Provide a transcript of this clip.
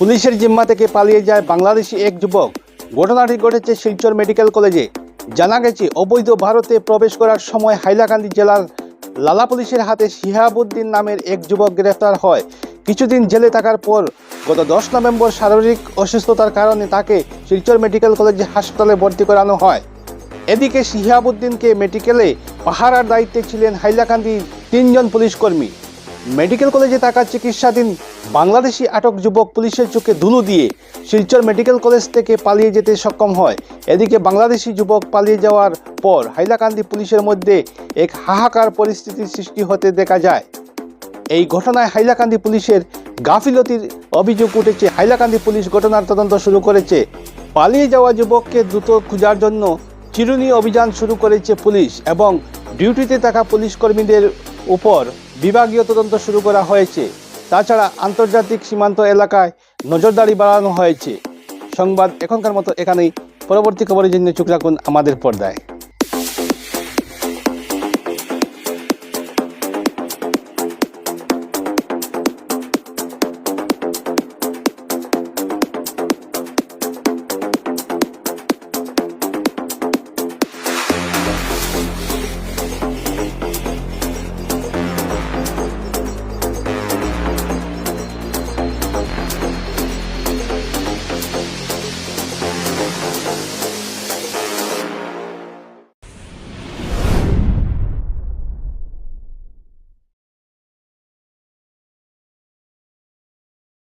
পুলিশের জিম্মা থেকে পালিয়ে যায় বাংলাদেশি এক যুবক। ঘটনাটি ঘটেছে শিলচর মেডিকেল কলেজে। জানা গেছে, অবৈধ ভারতে প্রবেশ করার সময় হাইলাকান্দি জেলার লালা পুলিশের হাতে শিহাবুদ্দিন নামের এক যুবক গ্রেফতার হয়। কিছুদিন জেলে থাকার পর গত দশ নভেম্বর শারীরিক অসুস্থতার কারণে তাকে শিলচর মেডিকেল কলেজে হাসপাতালে ভর্তি করানো হয়। এদিকে শিহাবুদ্দিনকে মেডিকেলে পাহারার দায়িত্বে ছিলেন হাইলাকান্দির তিনজন পুলিশ কর্মী মেডিকেল কলেজে থাকা চিকিৎসাধীন বাংলাদেশি আটক যুবক পুলিশের চোখে ধুলো দিয়ে শিলচর মেডিকেল কলেজ থেকে পালিয়ে যেতে সক্ষম হয়। এদিকে বাংলাদেশি যুবক পালিয়ে যাওয়ার পর হাইলাকান্দি পুলিশের মধ্যে এক হাহাকার পরিস্থিতির সৃষ্টি হতে দেখা যায়। এই ঘটনায় হাইলাকান্দি পুলিশের গাফিলতির অভিযোগ উঠেছে। হাইলাকান্দি পুলিশ ঘটনার তদন্ত শুরু করেছে। পালিয়ে যাওয়া যুবককে দ্রুত খোঁজার জন্য চিরুনি অভিযান শুরু করেছে পুলিশ এবং ডিউটিতে থাকা পুলিশ কর্মীদের উপর বিভাগীয় তদন্ত শুরু করা হয়েছে। তাছাড়া আন্তর্জাতিক সীমান্ত এলাকায় নজরদারি বাড়ানো হয়েছে। সংবাদ এখনকার মতো এখানেই। পরবর্তী খবরের জন্য চোখ রাখুন আমাদের পর্দায়।